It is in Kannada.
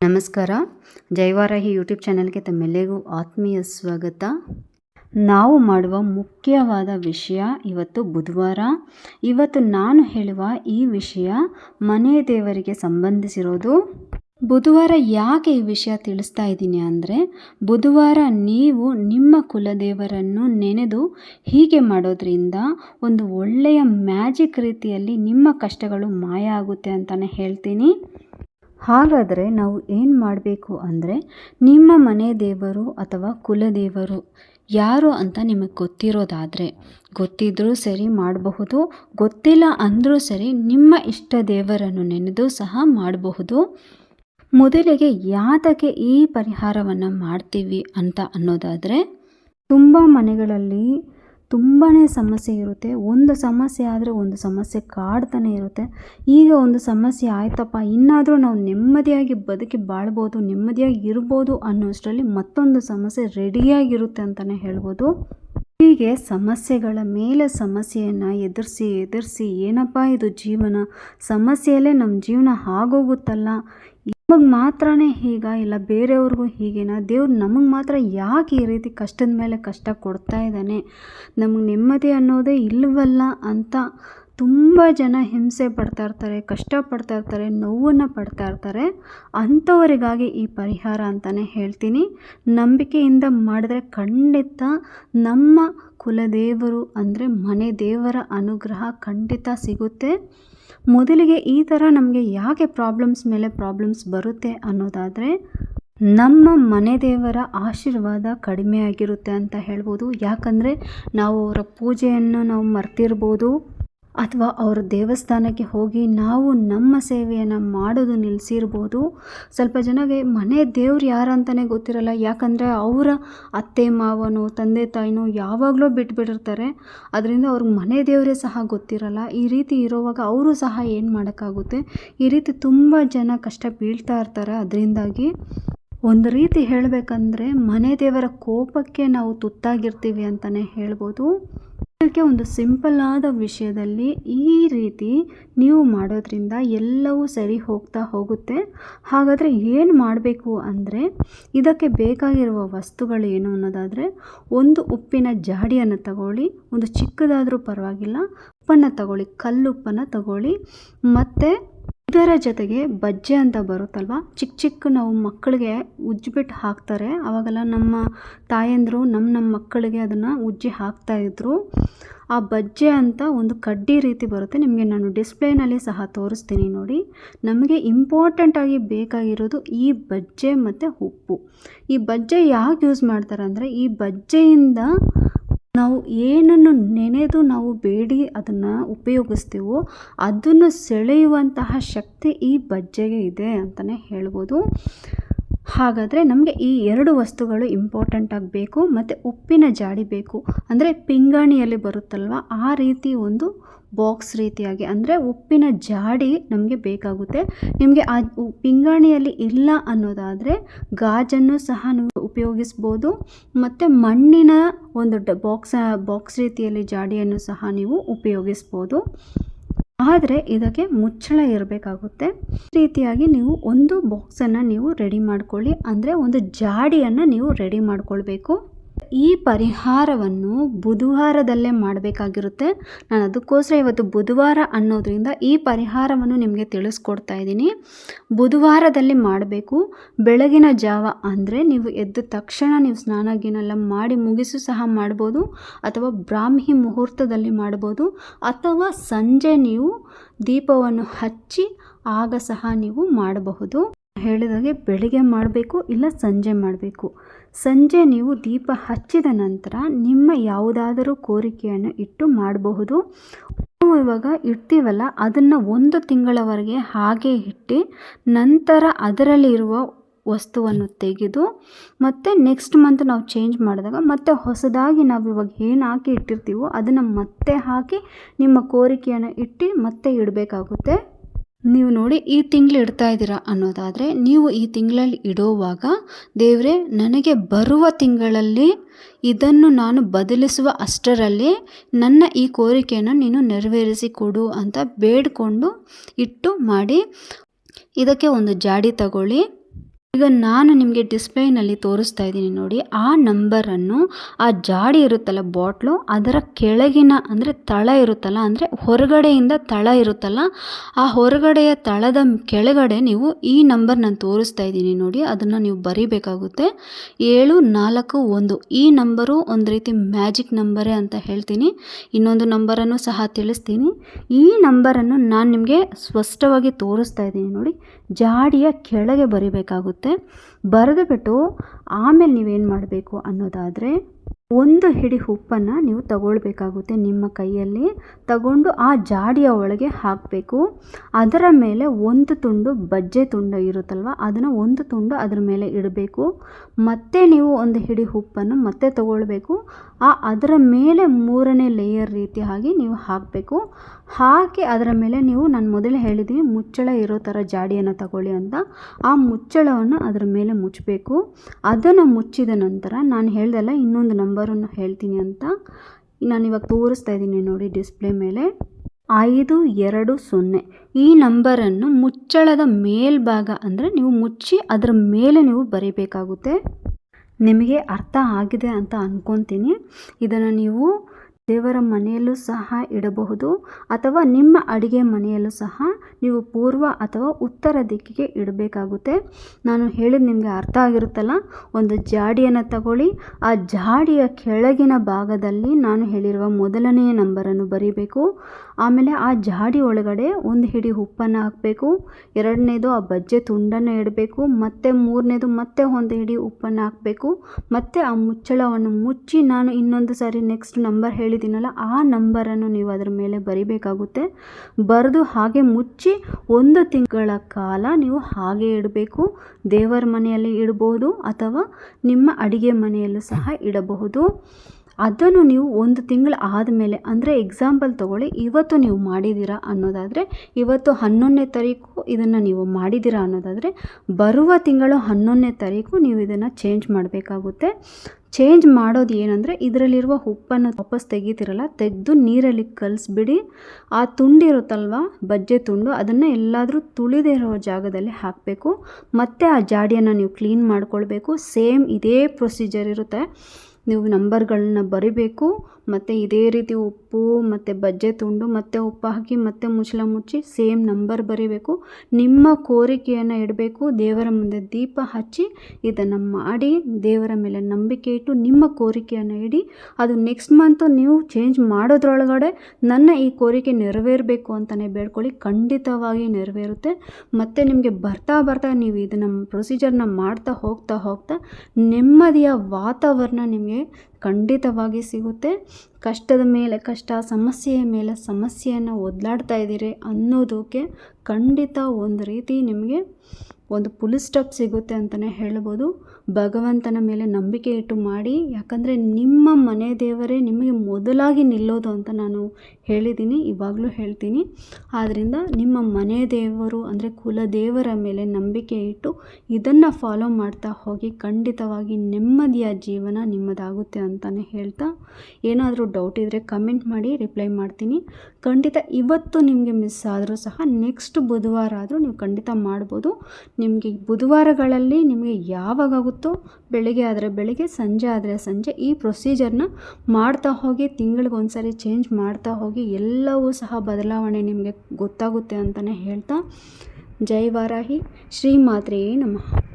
ನಮಸ್ಕಾರ. ಜೈವಾರಾಹಿ ಯೂಟ್ಯೂಬ್ ಚಾನೆಲ್ಗೆ ತಮ್ಮೆಲ್ಲರಿಗೂ ಆತ್ಮೀಯ ಸ್ವಾಗತ. ನಾವು ಮಾಡುವ ಮುಖ್ಯವಾದ ವಿಷಯ ಇವತ್ತು ಬುಧವಾರ. ಇವತ್ತು ನಾನು ಹೇಳುವ ಈ ವಿಷಯ ಮನೆ ದೇವರಿಗೆ ಸಂಬಂಧಿಸಿರೋದು. ಬುಧವಾರ ಯಾಕೆ ಈ ವಿಷಯ ತಿಳಿಸ್ತಾ ಇದ್ದೀನಿ ಅಂದರೆ, ಬುಧವಾರ ನೀವು ನಿಮ್ಮ ಕುಲದೇವರನ್ನು ನೆನೆದು ಹೀಗೆ ಮಾಡೋದ್ರಿಂದ ಒಂದು ಒಳ್ಳೆಯ ಮ್ಯಾಜಿಕ್ ರೀತಿಯಲ್ಲಿ ನಿಮ್ಮ ಕಷ್ಟಗಳು ಮಾಯ ಆಗುತ್ತೆ ಅಂತಲೇ ಹೇಳ್ತೀನಿ. ಹಾಗಾದರೆ ನಾವು ಏನು ಮಾಡಬೇಕು ಅಂದರೆ ನಿಮ್ಮ ಮನೆ ದೇವರು ಅಥವಾ ಕುಲದೇವರು ಯಾರು ಅಂತ ನಿಮಗೆ ಗೊತ್ತಿರೋದಾದರೆ ಗೊತ್ತಿದ್ದರೂ ಸರಿ ಮಾಡಬಹುದು, ಗೊತ್ತಿಲ್ಲ ಅಂದರೂ ಸರಿ ನಿಮ್ಮ ಇಷ್ಟ ದೇವರನ್ನು ನೆನೆದು ಸಹ ಮಾಡಬಹುದು. ಮೊದಲಿಗೆ ಯಾತಕ್ಕೆ ಈ ಪರಿಹಾರವನ್ನು ಮಾಡ್ತೀವಿ ಅಂತ ಅನ್ನೋದಾದರೆ ತುಂಬ ಮನೆಗಳಲ್ಲಿ ತುಂಬಾ ಸಮಸ್ಯೆ ಇರುತ್ತೆ. ಒಂದು ಸಮಸ್ಯೆ ಆದರೆ ಒಂದು ಸಮಸ್ಯೆ ಕಾಡ್ತಾನೆ ಇರುತ್ತೆ. ಈಗ ಒಂದು ಸಮಸ್ಯೆ ಆಯ್ತಪ್ಪ, ಇನ್ನಾದರೂ ನಾವು ನೆಮ್ಮದಿಯಾಗಿ ಬದುಕಿ ಬಾಳ್ಬೋದು, ನೆಮ್ಮದಿಯಾಗಿ ಇರ್ಬೋದು ಅನ್ನೋಷ್ಟರಲ್ಲಿ ಮತ್ತೊಂದು ಸಮಸ್ಯೆ ರೆಡಿಯಾಗಿರುತ್ತೆ ಅಂತಲೇ ಹೇಳ್ಬೋದು. ಹೀಗೆ ಸಮಸ್ಯೆಗಳ ಮೇಲೆ ಸಮಸ್ಯೆಯನ್ನು ಎದುರಿಸಿ ಎದುರಿಸಿ ಏನಪ್ಪ ಇದು ಜೀವನ? ಸಮಸ್ಯೆಯಲ್ಲೇ ನಮ್ಮ ಜೀವನ ಆಗೋಗುತ್ತಲ್ಲ ನಮಗೆ ಮಾತ್ರನೇ ಹೀಗ, ಇಲ್ಲ ಬೇರೆಯವ್ರಿಗೂ ಹೀಗೇನ? ದೇವ್ರು ನಮಗೆ ಮಾತ್ರ ಯಾಕೆ ಈ ರೀತಿ ಕಷ್ಟದ ಮೇಲೆ ಕಷ್ಟ ಕೊಡ್ತಾ ಇದ್ದಾನೆ? ನಮಗೆ ನೆಮ್ಮದಿ ಅನ್ನೋದೇ ಇಲ್ಲವಲ್ಲ ಅಂತ ತುಂಬ ಜನ ಹಿಂಸೆ ಪಡ್ತಾ ಇರ್ತಾರೆ, ಕಷ್ಟ ಪಡ್ತಾ ಇರ್ತಾರೆ, ನೋವನ್ನು ಪಡ್ತಾ ಇರ್ತಾರೆ. ಅಂಥವರಿಗಾಗಿ ಈ ಪರಿಹಾರ ಅಂತಲೇ ಹೇಳ್ತೀನಿ. ನಂಬಿಕೆಯಿಂದ ಮಾಡಿದ್ರೆ ಖಂಡಿತ ನಮ್ಮ ಕುಲದೇವರು ಅಂದರೆ ಮನೆ ದೇವರ ಅನುಗ್ರಹ ಖಂಡಿತ ಸಿಗುತ್ತೆ. ಮೊದಲಿಗೆ ಈ ಥರ ನಮಗೆ ಯಾಕೆ ಪ್ರಾಬ್ಲಮ್ಸ್ ಮೇಲೆ ಪ್ರಾಬ್ಲಮ್ಸ್ ಬರುತ್ತೆ ಅನ್ನೋದಾದರೆ, ನಮ್ಮ ಮನೆ ದೇವರ ಆಶೀರ್ವಾದ ಕಡಿಮೆ ಆಗಿರುತ್ತೆ ಅಂತ ಹೇಳ್ಬೋದು. ಯಾಕಂದರೆ ನಾವು ಅವರ ಪೂಜೆಯನ್ನು ನಾವು ಮರ್ತಿರ್ಬೋದು. ಅಥವಾ ಅವ್ರ ದೇವಸ್ಥಾನಕ್ಕೆ ಹೋಗಿ ನಾವು ನಮ್ಮ ಸೇವೆಯನ್ನು ಮಾಡೋದು ನಿಲ್ಲಿಸಿರ್ಬೋದು ಸ್ವಲ್ಪ ಜನಗೆ ಮನೆ ದೇವ್ರು ಯಾರು ಅಂತಲೇ ಗೊತ್ತಿರಲ್ಲ. ಯಾಕಂದರೆ ಅವರ ಅತ್ತೆ, ಮಾವನೋ, ತಂದೆ, ತಾಯಿನೋ ಯಾವಾಗಲೂ ಬಿಟ್ಬಿಟ್ಟಿರ್ತಾರೆ. ಅದರಿಂದ ಅವ್ರಿಗೆ ಮನೆ ದೇವರೇ ಸಹ ಗೊತ್ತಿರಲ್ಲ. ಈ ರೀತಿ ಇರೋವಾಗ ಅವರು ಸಹ ಏನು ಮಾಡೋಕ್ಕಾಗುತ್ತೆ? ಈ ರೀತಿ ತುಂಬ ಜನ ಕಷ್ಟ ಬೀಳ್ತಾ ಇರ್ತಾರೆ. ಅದರಿಂದಾಗಿ ಒಂದು ರೀತಿ ಹೇಳಬೇಕಂದ್ರೆ ಮನೆ ದೇವರ ಕೋಪಕ್ಕೆ ನಾವು ತುತ್ತಾಗಿರ್ತೀವಿ ಅಂತಲೇ ಹೇಳ್ಬೋದು. ಇದಕ್ಕೆ ಒಂದು ಸಿಂಪಲ್ ಆದ ವಿಷಯದಲ್ಲಿ ಈ ರೀತಿ ನೀವು ಮಾಡೋದ್ರಿಂದ ಎಲ್ಲವೂ ಸರಿ ಹೋಗ್ತಾ ಹೋಗುತ್ತೆ. ಹಾಗಾದರೆ ಏನು ಮಾಡಬೇಕು ಅಂದರೆ ಇದಕ್ಕೆ ಬೇಕಾಗಿರುವ ವಸ್ತುಗಳು ಏನು ಅನ್ನೋದಾದರೆ ಒಂದು ಉಪ್ಪಿನ ಜಾಡಿಯನ್ನು ತಗೊಳ್ಳಿ, ಒಂದು ಚಿಕ್ಕದಾದರೂ ಪರವಾಗಿಲ್ಲ, ಉಪ್ಪನ್ನು ತಗೊಳ್ಳಿ, ಕಲ್ಲುಪ್ಪನ್ನು ತಗೊಳ್ಳಿ, ಮತ್ತು ಇದರ ಜೊತೆಗೆ ಬಜ್ಜೆ ಅಂತ ಬರುತ್ತಲ್ವ? ಚಿಕ್ಕ ಚಿಕ್ಕ ನಾವು ಮಕ್ಕಳಿಗೆ ಉಜ್ಜಿಬಿಟ್ಟು ಹಾಕ್ತಾರೆ. ಅವಾಗೆಲ್ಲ ನಮ್ಮ ತಾಯಂದಿರು, ನಮ್ಮ ನಮ್ಮ ಮಕ್ಕಳಿಗೆ ಅದನ್ನು ಉಜ್ಜಿ ಹಾಕ್ತಾಯಿದ್ರು ಆ ಬಜ್ಜೆ ಅಂತ ಒಂದು ಕಡ್ಡಿ ರೀತಿ ಬರುತ್ತೆ. ನಿಮಗೆ ನಾನು ಡಿಸ್ಪ್ಲೇನಲ್ಲಿ ಸಹ ತೋರಿಸ್ತೀನಿ ನೋಡಿ. ನಮಗೆ ಇಂಪಾರ್ಟೆಂಟಾಗಿ ಬೇಕಾಗಿರೋದು ಈ ಬಜ್ಜೆ ಮತ್ತು ಉಪ್ಪು. ಈ ಬಜ್ಜೆ ಯಾಕೆ ಯೂಸ್ ಮಾಡ್ತಾರೆ ಅಂದರೆ ಈ ಬಜ್ಜೆಯಿಂದ ನಾವು ಏನನ್ನು ನೆನೆದು ನಾವು ಬೇಡಿ ಅದನ್ನು ಉಪಯೋಗಿಸ್ತೀವೋ ಅದನ್ನು ಸೆಳೆಯುವಂತಹ ಶಕ್ತಿ ಈ ಬಜ್ಜೆಗೆ ಇದೆ ಅಂತಲೇ ಹೇಳ್ಬೋದು. ಹಾಗಾದರೆ ನಮಗೆ ಈ ಎರಡು ವಸ್ತುಗಳು ಇಂಪಾರ್ಟೆಂಟ್ ಆಗಬೇಕು ಮತ್ತು ಉಪ್ಪಿನ ಜಾಡಿ ಬೇಕು. ಅಂದರೆ ಪಿಂಗಾಣಿಯಲ್ಲಿ ಬರುತ್ತಲ್ವ? ಆ ರೀತಿ ಒಂದು ಬಾಕ್ಸ್ ರೀತಿಯಾಗಿ. ಅಂದರೆ ಉಪ್ಪಿನ ಜಾಡಿ ನಮಗೆ ಬೇಕಾಗುತ್ತೆ. ನಿಮಗೆ ಆ ಪಿಂಗಾಣಿಯಲ್ಲಿ ಇಲ್ಲ ಅನ್ನೋದಾದರೆ ಗಾಜನ್ನು ಸಹ ನೀವು ಉಪಯೋಗಿಸ್ಬೋದು. ಮತ್ತು ಮಣ್ಣಿನ ಒಂದು ಬಾಕ್ಸ್ ಬಾಕ್ಸ್ ರೀತಿಯಲ್ಲಿ ಜಾಡಿಯನ್ನು ಸಹ ನೀವು ಉಪಯೋಗಿಸ್ಬೋದು. ಆದರೆ ಇದಕ್ಕೆ ಮುಚ್ಚಳ ಇರಬೇಕಾಗುತ್ತೆ. ರೀತಿಯಾಗಿ ನೀವು ಒಂದು ಬಾಕ್ಸನ್ನು ನೀವು ರೆಡಿ ಮಾಡ್ಕೊಳ್ಳಿ. ಅಂದರೆ ಒಂದು ಜಾಡಿಯನ್ನು ನೀವು ರೆಡಿ ಮಾಡ್ಕೊಳ್ಬೇಕು. ಈ ಪರಿಹಾರವನ್ನು ಬುಧವಾರದಲ್ಲೇ ಮಾಡಬೇಕಾಗಿರುತ್ತೆ. ನಾನು ಅದಕ್ಕೋಸ್ಕರ ಇವತ್ತು ಬುಧವಾರ ಅನ್ನೋದರಿಂದ ಈ ಪರಿಹಾರವನ್ನು ನಿಮಗೆ ತಿಳಿಸ್ಕೊಡ್ತಾ ಇದ್ದೀನಿ. ಬುಧವಾರದಲ್ಲಿ ಮಾಡಬೇಕು. ಬೆಳಗಿನ ಜಾವ ಅಂದರೆ ನೀವು ಎದ್ದ ತಕ್ಷಣ ನೀವು ಸ್ನಾನ ಗಿನೆಲ್ಲ ಮಾಡಿ ಮುಗಿಸು ಸಹ ಮಾಡ್ಬೋದು. ಅಥವಾ ಬ್ರಾಹ್ಮಿ ಮುಹೂರ್ತದಲ್ಲಿ ಮಾಡ್ಬೋದು. ಅಥವಾ ಸಂಜೆ ನೀವು ದೀಪವನ್ನು ಹಚ್ಚಿ ಆಗ ಸಹ ನೀವು ಮಾಡಬಹುದು. ಹೇಳಿದಾಗೆ ಬೆಳಿಗ್ಗೆ ಮಾಡಬೇಕು ಇಲ್ಲ ಸಂಜೆ ಮಾಡಬೇಕು. ಸಂಜೆ ನೀವು ದೀಪ ಹಚ್ಚಿದ ನಂತರ ನಿಮ್ಮ ಯಾವುದಾದರೂ ಕೋರಿಕೆಯನ್ನು ಇಟ್ಟು ಮಾಡಬಹುದು. ನಾವು ಇವಾಗ ಇಡ್ತೀವಲ್ಲ, ಅದನ್ನು ಒಂದು ತಿಂಗಳವರೆಗೆ ಹಾಗೆ ಇಟ್ಟು ನಂತರ ಅದರಲ್ಲಿರುವ ವಸ್ತುವನ್ನು ತೆಗೆದು ಮತ್ತು ನೆಕ್ಸ್ಟ್ ಮಂತ್ ನಾವು ಚೇಂಜ್ ಮಾಡಿದಾಗ ಮತ್ತೆ ಹೊಸದಾಗಿ ನಾವು ಇವಾಗ ಏನು ಹಾಕಿ ಇಟ್ಟಿರ್ತೀವೋ ಅದನ್ನು ಮತ್ತೆ ಹಾಕಿ ನಿಮ್ಮ ಕೋರಿಕೆಯನ್ನು ಇಟ್ಟು ಮತ್ತೆ ಇಡಬೇಕಾಗುತ್ತೆ. ನೀವು ನೋಡಿ ಈ ತಿಂಗಳು ಇಡ್ತಾ ಇದ್ದೀರಾ ಅನ್ನೋದಾದರೆ, ನೀವು ಈ ತಿಂಗಳಲ್ಲಿ ಇಡೋವಾಗ ದೇವರೇ, ನನಗೆ ಬರುವ ತಿಂಗಳಲ್ಲಿ ಇದನ್ನು ನಾನು ಬದಲಿಸುವ ಅಷ್ಟರಲ್ಲಿ ನನ್ನ ಈ ಕೋರಿಕೆಯನ್ನು ನೀನು ನೆರವೇರಿಸಿ ಕೊಡು ಅಂತ ಬೇಡಿಕೊಂಡು ಇಟ್ಟು ಮಾಡಿ, ಇದಕ್ಕೆ ಒಂದು ಜಾಡಿ ತಗೊಳ್ಳಿ. ಈಗ ನಾನು ನಿಮಗೆ ಡಿಸ್ಪ್ಲೇನಲ್ಲಿ ತೋರಿಸ್ತಾ ಇದ್ದೀನಿ ನೋಡಿ, ಆ ನಂಬರನ್ನು ಆ ಜಾಡಿ ಇರುತ್ತಲ್ಲ ಬಾಟ್ಲು ಅದರ ಕೆಳಗಿನ ಅಂದರೆ ತಳ ಇರುತ್ತಲ್ಲ, ಅಂದರೆ ಹೊರಗಡೆಯಿಂದ ತಳ ಇರುತ್ತಲ್ಲ, ಆ ಹೊರಗಡೆಯ ತಳದ ಕೆಳಗಡೆ ನೀವು ಈ ನಂಬರ್ ನಾನು ತೋರಿಸ್ತಾ ಇದ್ದೀನಿ ನೋಡಿ, ಅದನ್ನು ನೀವು ಬರೀಬೇಕಾಗುತ್ತೆ. ಏಳು, ನಾಲ್ಕು, ಒಂದು. ಈ ನಂಬರು ಒಂದು ರೀತಿ ಮ್ಯಾಜಿಕ್ ನಂಬರೇ ಅಂತ ಹೇಳ್ತೀನಿ. ಇನ್ನೊಂದು ನಂಬರನ್ನು ಸಹ ತಿಳಿಸ್ತೀನಿ. ಈ ನಂಬರನ್ನು ನಾನು ನಿಮಗೆ ಸ್ಪಷ್ಟವಾಗಿ ತೋರಿಸ್ತಾ ಇದ್ದೀನಿ ನೋಡಿ. ಜಾಡಿಯ ಕೆಳಗೆ ಬರಿಬೇಕಾಗುತ್ತೆ. ಬರೆದು ಬಿಟ್ಟು ಆಮೇಲೆ ನೀವೇನು ಮಾಡಬೇಕು ಅನ್ನೋದಾದರೆ ಒಂದು ಹಿಡಿ ಉಪ್ಪನ್ನು ನೀವು ತಗೊಳ್ಬೇಕಾಗುತ್ತೆ ನಿಮ್ಮ ಕೈಯಲ್ಲಿ. ತಗೊಂಡು ಆ ಜಾಡಿಯ ಒಳಗೆ ಹಾಕಬೇಕು. ಅದರ ಮೇಲೆ ಒಂದು ತುಂಡು ಬಜ್ಜೆ ತುಂಡು ಇರುತ್ತಲ್ವ, ಅದನ್ನು ಒಂದು ತುಂಡು ಅದರ ಮೇಲೆ ಇಡಬೇಕು. ಮತ್ತೆ ನೀವು ಒಂದು ಹಿಡಿ ಉಪ್ಪನ್ನು ಮತ್ತೆ ತಗೊಳ್ಬೇಕು. ಆ ಅದರ ಮೇಲೆ ಮೂರನೇ ಲೇಯರ್ ರೀತಿ ಆಗಿ ನೀವು ಹಾಕಬೇಕು. ಹಾಕಿ ಅದರ ಮೇಲೆ ನೀವು ನಾನು ಮೊದಲೇ ಹೇಳಿದ್ದೀನಿ ಮುಚ್ಚಳ ಇರೋ ಥರ ಜಾಡಿಯನ್ನು ತಗೊಳ್ಳಿ ಅಂತ. ಆ ಮುಚ್ಚಳವನ್ನು ಅದರ ಮೇಲೆ ಮುಚ್ಚಬೇಕು. ಅದನ್ನು ಮುಚ್ಚಿದ ನಂತರ ನಾನು ಹೇಳ್ದಲ್ಲ ಇನ್ನೊಂದು ನಂಬರನ್ನು ಹೇಳ್ತೀನಿ ಅಂತ. ನಾನು ಇವಾಗ ತೋರಿಸ್ತಾ ಇದ್ದೀನಿ ನೋಡಿ ಡಿಸ್ಪ್ಲೇ ಮೇಲೆ. ಐದು, ಎರಡು, ಸೊನ್ನೆ. ಈ ನಂಬರನ್ನು ಮುಚ್ಚಳದ ಮೇಲ್ಭಾಗ ಅಂದರೆ ನೀವು ಮುಚ್ಚಿ ಅದರ ಮೇಲೆ ನೀವು ಬರೀಬೇಕಾಗುತ್ತೆ. ನಿಮಗೆ ಅರ್ಥ ಆಗಿದೆ ಅಂತ ಅಂದ್ಕೊತೀನಿ ಇದನ್ನು ನೀವು ದೇವರ ಮನೆಯಲ್ಲೂ ಸಹ ಇಡಬಹುದು ಅಥವಾ ನಿಮ್ಮ ಅಡುಗೆ ಮನೆಯಲ್ಲೂ ಸಹ ನೀವು ಪೂರ್ವ ಅಥವಾ ಉತ್ತರ ದಿಕ್ಕಿಗೆ ಇಡಬೇಕಾಗುತ್ತೆ. ನಾನು ಹೇಳಿದ ನಿಮಗೆ ಅರ್ಥ ಆಗಿರುತ್ತಲ್ಲ? ಒಂದು ಜಾಡಿಯನ್ನು ತಗೊಳ್ಳಿ. ಆ ಜಾಡಿಯ ಕೆಳಗಿನ ಭಾಗದಲ್ಲಿ ನಾನು ಹೇಳಿರುವ ಮೊದಲನೆಯ ನಂಬರನ್ನು ಬರೀಬೇಕು. ಆಮೇಲೆ ಆ ಜಾಡಿ ಒಳಗಡೆ ಒಂದು ಹಿಡಿ ಉಪ್ಪನ್ನು ಹಾಕಬೇಕು. ಎರಡನೇದು ಆ ಬಜ್ಜೆ ತುಂಡನ್ನು ಇಡಬೇಕು. ಮತ್ತು ಮೂರನೇದು ಮತ್ತೆ ಒಂದು ಹಿಡಿ ಉಪ್ಪನ್ನು ಹಾಕಬೇಕು. ಮತ್ತು ಆ ಮುಚ್ಚಳವನ್ನು ಮುಚ್ಚಿ ನಾನು ಇನ್ನೊಂದು ಸಾರಿ ನೆಕ್ಸ್ಟ್ ನಂಬರ್ ಹೇಳಿದ್ದೀನಲ್ಲ, ಆ ನಂಬರನ್ನು ನೀವು ಅದರ ಮೇಲೆ ಬರಿಬೇಕಾಗುತ್ತೆ. ಬರೆದು ಹಾಗೆ ಮುಚ್ಚಿ ಒಂದು ತಿಂಗಳ ಕಾಲ ನೀವು ಹಾಗೆ ಇಡಬೇಕು. ದೇವರ ಮನೆಯಲ್ಲಿ ಇಡಬಹುದು ಅಥವಾ ನಿಮ್ಮ ಅಡಿಗೆ ಮನೆಯಲ್ಲೂ ಸಹ ಇಡಬಹುದು. ಅದನ್ನು ನೀವು ಒಂದು ತಿಂಗಳು ಆದಮೇಲೆ, ಅಂದರೆ ಎಕ್ಸಾಂಪಲ್ ತೊಗೊಳ್ಳಿ, ಇವತ್ತು ನೀವು ಮಾಡಿದ್ದೀರಾ ಅನ್ನೋದಾದರೆ, ಇವತ್ತು ಹನ್ನೊಂದನೇ ತಾರೀಕು ಇದನ್ನು ನೀವು ಮಾಡಿದ್ದೀರಾ ಅನ್ನೋದಾದರೆ, ಬರುವ ತಿಂಗಳು ಹನ್ನೊಂದನೇ ತಾರೀಕು ನೀವು ಇದನ್ನು ಚೇಂಜ್ ಮಾಡಬೇಕಾಗುತ್ತೆ. ಚೇಂಜ್ ಮಾಡೋದು ಏನಂದರೆ, ಇದರಲ್ಲಿರುವ ಉಪ್ಪನ್ನು ವಾಪಸ್ ತೆಗೀತಿರಲ್ಲ, ತೆಗೆದು ನೀರಲ್ಲಿ ಕಲಿಸ್ಬಿಡಿ. ಆ ತುಂಡಿರುತ್ತಲ್ವ ಬಜ್ಜೆ ತುಂಡು, ಅದನ್ನು ಎಲ್ಲಾದರೂ ತುಳಿದಿರೋ ಜಾಗದಲ್ಲಿ ಹಾಕಬೇಕು. ಮತ್ತು ಆ ಜಾಡಿಯನ್ನು ನೀವು ಕ್ಲೀನ್ ಮಾಡ್ಕೊಳ್ಬೇಕು. ಸೇಮ್ ಇದೇ ಪ್ರೊಸೀಜರ್ ಇರುತ್ತೆ. ನೀವು ನಂಬರ್ಗಳನ್ನ ಬರಿಬೇಕು ಮತ್ತು ಇದೇ ರೀತಿ ಉಪ್ಪು, ಮತ್ತು ಬಜ್ಜೆ ತುಂಡು, ಮತ್ತು ಉಪ್ಪು ಹಾಕಿ, ಮತ್ತೆ ಮುಚ್ಚಳ ಮುಚ್ಚಿ ಸೇಮ್ ನಂಬರ್ ಬರೀಬೇಕು. ನಿಮ್ಮ ಕೋರಿಕೆಯನ್ನು ಇಡಬೇಕು. ದೇವರ ಮುಂದೆ ದೀಪ ಹಚ್ಚಿ ಇದನ್ನು ಮಾಡಿ ದೇವರ ಮೇಲೆ ನಂಬಿಕೆ ಇಟ್ಟು ನಿಮ್ಮ ಕೋರಿಕೆಯನ್ನು ಇಡಿ. ಅದು ನೆಕ್ಸ್ಟ್ ಮಂತು ನೀವು ಚೇಂಜ್ ಮಾಡೋದ್ರೊಳಗಡೆ ನನ್ನ ಈ ಕೋರಿಕೆ ನೆರವೇರಬೇಕು ಅಂತಲೇ ಬೇಡ್ಕೊಳ್ಳಿ. ಖಂಡಿತವಾಗಿ ನೆರವೇರುತ್ತೆ. ಮತ್ತು ನಿಮಗೆ ಬರ್ತಾ ಬರ್ತಾ ನೀವು ಇದನ್ನು ಪ್ರೊಸೀಜರ್ನ ಮಾಡ್ತಾ ಹೋಗ್ತಾ ಹೋಗ್ತಾ ನೆಮ್ಮದಿಯ ವಾತಾವರಣ ನಿಮಗೆ ಖಂಡಿತವಾಗಿ ಸಿಗುತ್ತೆ. ಕಷ್ಟದ ಮೇಲೆ, ಕಷ್ಟ ಸಮಸ್ಯೆಯ ಮೇಲೆ ಸಮಸ್ಯೆಯನ್ನು ಒದ್ಲಾಡ್ತಾ ಇದ್ದೀರಿ ಅನ್ನೋದಕ್ಕೆ ಖಂಡಿತ ಒಂದು ರೀತಿ ನಿಮಗೆ ಒಂದು ಪುಲ್ ಸ್ಟಾಪ್ ಸಿಗುತ್ತೆ ಅಂತಲೇ ಹೇಳ್ಬೋದು. ಭಗವಂತನ ಮೇಲೆ ನಂಬಿಕೆ ಇಟ್ಟು ಮಾಡಿ, ಯಾಕಂದರೆ ನಿಮ್ಮ ಮನೆ ದೇವರೇ ನಿಮಗೆ ಮೊದಲಾಗಿ ನಿಲ್ಲೋದು ಅಂತ ನಾನು ಹೇಳಿದ್ದೀನಿ, ಇವಾಗಲೂ ಹೇಳ್ತೀನಿ. ಆದ್ದರಿಂದ ನಿಮ್ಮ ಮನೆ ದೇವರು ಅಂದರೆ ಕುಲದೇವರ ಮೇಲೆ ನಂಬಿಕೆ ಇಟ್ಟು ಇದನ್ನು ಫಾಲೋ ಮಾಡ್ತಾ ಹೋಗಿ ಖಂಡಿತವಾಗಿ ನೆಮ್ಮದಿಯ ಜೀವನ ನಿಮ್ಮದಾಗುತ್ತೆ ಅಂತಲೇ ಹೇಳ್ತಾ. ಏನಾದರೂ ಡೌಟ್ ಇದ್ದರೆ ಕಮೆಂಟ್ ಮಾಡಿ ರಿಪ್ಲೈ ಮಾಡ್ತೀನಿ. ಖಂಡಿತ ಇವತ್ತು ನಿಮಗೆ ಮಿಸ್ ಆದರೂ ಸಹ ನೆಕ್ಸ್ಟ್ ಬುಧವಾರ ಆದರೂ ನೀವು ಖಂಡಿತ ಮಾಡ್ಬೋದು. ನಿಮಗೆ ಬುಧವಾರಗಳಲ್ಲಿ ನಿಮಗೆ ಯಾವಾಗಾಗುತ್ತೋ ಬೆಳಿಗ್ಗೆ ಆದರೆ ಬೆಳಿಗ್ಗೆ, ಸಂಜೆ ಆದರೆ ಸಂಜೆ ಈ ಪ್ರೊಸೀಜರ್ನ ಮಾಡ್ತಾ ಹೋಗಿ ತಿಂಗಳಿಗೆ ಒಂದು ಚೇಂಜ್ ಮಾಡ್ತಾ ಹೋಗಿ ಎಲ್ಲವೂ ಸಹ ಬದಲಾವಣೆ ನಿಮಗೆ ಗೊತ್ತಾಗುತ್ತೆ ಅಂತಲೇ ಹೇಳ್ತಾ. ಜೈ ವಾರಾಹಿ. ಶ್ರೀ ಮಾತ್ರೆಯೇ ನಮಃ.